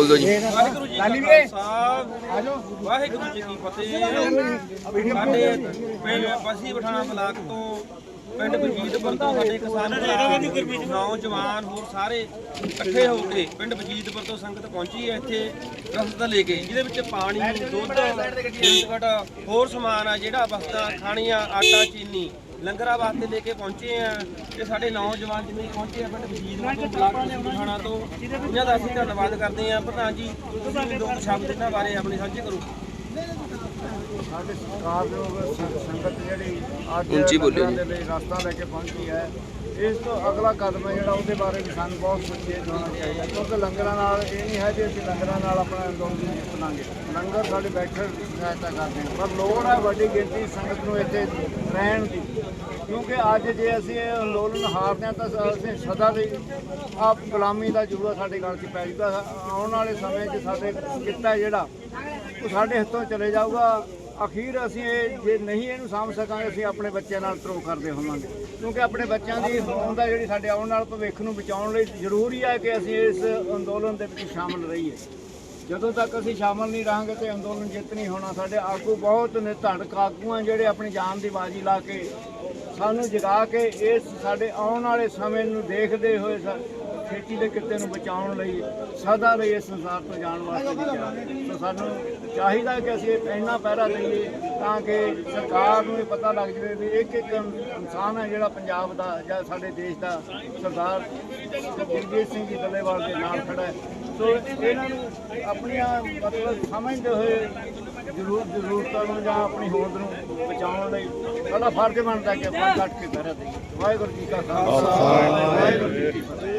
ਬੋਲ ਦਿਓ ਜੀ ਵਾਹਿਗੁਰੂ ਜੀ ਕਾ ਖਾਲਸਾ। ਵਾਹਿਗੁਰੂ ਜੀ ਕੀ ਫਤਿਹ। ਸਾਡੇ ਪਿੰਡ ਪਸੀ ਬਠਾਣਾ ਬਲਾਕ ਤੋਂ ਪਿੰਡ ਬਜੀਤਪੁਰ ਤੋਂ ਸਾਡੇ ਕਿਸਾਨ ਭਰਾ ਨੌਜਵਾਨ ਹੋਰ ਸਾਰੇ ਇਕੱਠੇ ਹੋ ਕੇ ਪਿੰਡ ਬਜੀਤਪੁਰ ਤੋਂ ਸੰਗਤ ਪਹੁੰਚੀ ਹੈ। ਇੱਥੇ ਰਸਤਾ ਲੈ ਕੇ ਜਿਹਦੇ ਵਿੱਚ ਪਾਣੀ ਦੁੱਧ ਹੋਰ ਸਮਾਨ ਆ ਜਿਹੜਾ ਵਸਤਾਂ ਖਾਣੀਆਂ ਆਟਾ ਚੀਨੀ ਲੰਗਰਾਂ ਵਾਸਤੇ ਲੈ ਕੇ ਪਹੁੰਚੇ ਆ ਤੇ ਸਾਡੇ ਨੌਜਵਾਨ ਜਿੰਨੇ ਪਹੁੰਚੇ ਆ ਪਿੰਡ ਬਜੀਤਪੁਰ ਤੋਂ ਬਲਾਕ ਬਠਾਣਾ ਤੋਂ ਇਹਨਾਂ ਦਾ ਅਸੀਂ ਧੰਨਵਾਦ ਕਰਦੇ ਆ। ਪ੍ਰਧਾਨ ਜੀ ਤੁਸੀਂ ਦੋ ਸ਼ਬਦ ਇਹਨਾਂ ਬਾਰੇ ਆਪਣੇ ਸਾਂਝੇ ਕਰੋ। ਸਾਡੇ ਸਤਿਕਾਰਯੋਗ ਸ- ਸੰਗਤ ਜਿਹੜੀ ਅੱਜ ਉੱਚੀ ਬੋਲਿਓ ਦੇ ਰਸਤਾ ਲੈ ਕੇ ਪਹੁੰਚੀ ਹੈ ਇਸ ਤੋਂ ਅਗਲਾ ਕਦਮ ਹੈ ਜਿਹੜਾ ਉਹਦੇ ਬਾਰੇ ਵੀ ਸਾਨੂੰ ਬਹੁਤ ਸੁਚੇਤ ਹੋਣਾ ਚਾਹੀਦਾ, ਕਿਉਂਕਿ ਲੰਗਰਾਂ ਨਾਲ ਇਹ ਨਹੀਂ ਹੈ ਕਿ ਅਸੀਂ ਲੰਗਰਾਂ ਨਾਲ ਆਪਣਾ ਅੰਦੋਲਨ ਜਿੱਤ ਲੰਗਰ ਸਾਡੇ ਬੈਠਣ ਦੀ ਸਹਾਇਤਾ ਕਰਦੇ ਨੇ, ਪਰ ਲੋੜ ਹੈ ਵੱਡੀ ਗਿਣਤੀ ਸੰਗਤ ਨੂੰ ਇੱਥੇ ਰਹਿਣ ਦੀ। ਕਿਉਂਕਿ ਅੱਜ ਜੇ ਅਸੀਂ ਇਹ ਅੰਦੋਲਨ ਹਾਰਦੇ ਹਾਂ ਤਾਂ ਅਸੀਂ ਸਦਾ ਲਈ ਆ ਗੁਲਾਮੀ ਦਾ ਜੂਆ ਸਾਡੇ ਗਲ 'ਚ ਪੈ ਜੂਗਾ। ਆਉਣ ਵਾਲੇ ਸਮੇਂ 'ਚ ਸਾਡੇ ਕਿੱਤਾ ਜਿਹੜਾ, ਉਹ ਸਾਡੇ ਹੱਥੋਂ ਚਲੇ ਜਾਊਗਾ। ਅਖੀਰ ਅਸੀਂ ਇਹ ਜੇ ਨਹੀਂ ਇਹਨੂੰ ਸਾਂਭ ਸਕਾਂਗੇ, ਅਸੀਂ ਆਪਣੇ ਬੱਚਿਆਂ ਨਾਲ ਧਰੋ ਕਰਦੇ ਹੋਵਾਂਗੇ। ਕਿਉਂਕਿ ਆਪਣੇ ਬੱਚਿਆਂ ਦੀ ਹੋਂਦ ਦਾ ਜਿਹੜੀ ਸਾਡੇ ਆਉਣ ਵਾਲੇ ਭਵਿੱਖ ਨੂੰ ਬਚਾਉਣ ਲਈ ਜ਼ਰੂਰੀ ਹੈ ਕਿ ਅਸੀਂ ਇਸ ਅੰਦੋਲਨ ਦੇ ਵਿੱਚ ਸ਼ਾਮਲ ਰਹੀਏ। ਜਦੋਂ ਤੱਕ ਅਸੀਂ ਸ਼ਾਮਲ ਨਹੀਂ ਰਹਾਂਗੇ ਤੇ ਅੰਦੋਲਨ ਜਿੱਤ ਨਹੀਂ ਹੋਣਾ, ਸਾਡੇ ਆਗੂ ਬਹੁਤ ਨੇ ਧੜਕ ਆਗੂ ਆ ਜਿਹੜੇ ਆਪਣੀ ਜਾਨ ਦੀ ਬਾਜੀ ਲਾ ਕੇ ਸਾਨੂੰ ਜਗਾ ਕੇ ਇਸ ਸਾਡੇ ਆਉਣ ਵਾਲੇ ਸਮੇਂ ਨੂੰ ਦੇਖਦੇ ਹੋਏ ਸਾ- ਖੇਤੀ ਦੇ ਕਿੱਤੇ ਨੂੰ ਬਚਾਉਣ ਲਈ ਸਦਾ ਲਈ ਇਸ ਸੰਸਾਰ ਤੋਂ ਜਾਣ ਵਾਸਤੇ। ਸੋ ਸਾਨੂੰ ਚਾਹੀਦਾ ਕਿ ਅਸੀਂ ਇੰਨਾ ਪਹਿਰਾ ਦਈਏ ਤਾਂ ਕਿ ਸਰਕਾਰ ਨੂੰ ਇਹ ਪਤਾ ਲੱਗ ਜਾਵੇ ਵੀ ਇੱਕ ਇੱਕ ਇਨਸਾਨ ਹੈ ਜਿਹੜਾ ਪੰਜਾਬ ਦਾ ਜਾਂ ਸਾਡੇ ਦੇਸ਼ ਦਾ ਸਰਦਾਰ ਜਗਜੀਤ ਸਿੰਘ ਜੀ ਡੱਲੇਵਾਲ ਦੇ ਨਾਲ ਖੜਾ ਹੈ। ਸੋ ਇਹਨਾਂ ਨੂੰ ਆਪਣੀਆਂ ਮਤਲਬ ਸਮਝਦੇ ਹੋਏ ਜ਼ਰੂਰ ਜ਼ਰੂਰਤਾਂ ਨੂੰ ਜਾਂ ਆਪਣੀ ਹੋਂਦ ਨੂੰ ਬਚਾਉਣ ਲਈ ਸਾਡਾ ਫਰਜ਼ ਬਣਦਾ ਕਿ ਆਪਾਂ ਡਟ ਕੇ ਪਹਿਰਾ ਦਈਏ। ਵਾਹਿਗੁਰੂ ਜੀ ਕਾ ਖਾਲਸਾ ਵਾਹਿਗੁਰੂ ਜੀ ਕੀ ਫਤਿਹ।